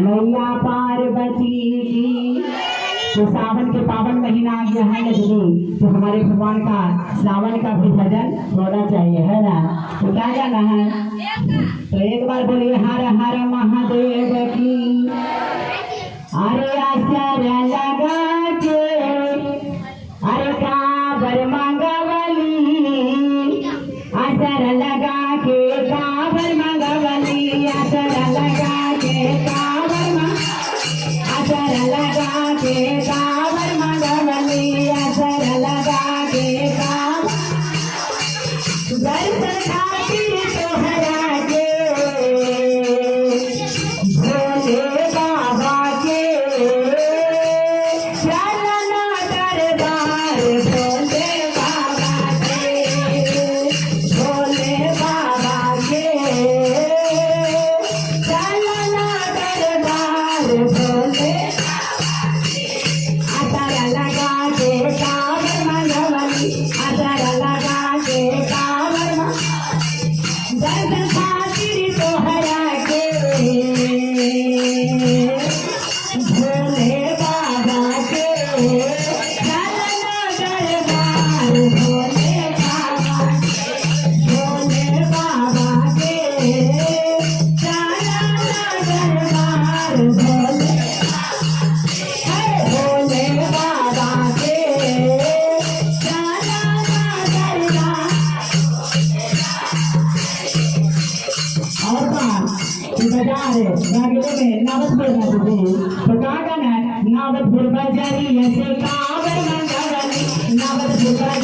मैया पार्वती की। तो सावन के पावन महीना आ गया है ना दीदी? तो हमारे भगवान का सावन का भी भजन होना चाहिए, है ना? तो क्या गाना है? तो एक बार बोलिए, हर हर महादेव की। अरे आचार लगा के, अरे काबर मंगवली। आचार नावतपुर तो का गाना बाजारी ऐसे कावर ऐसे कावर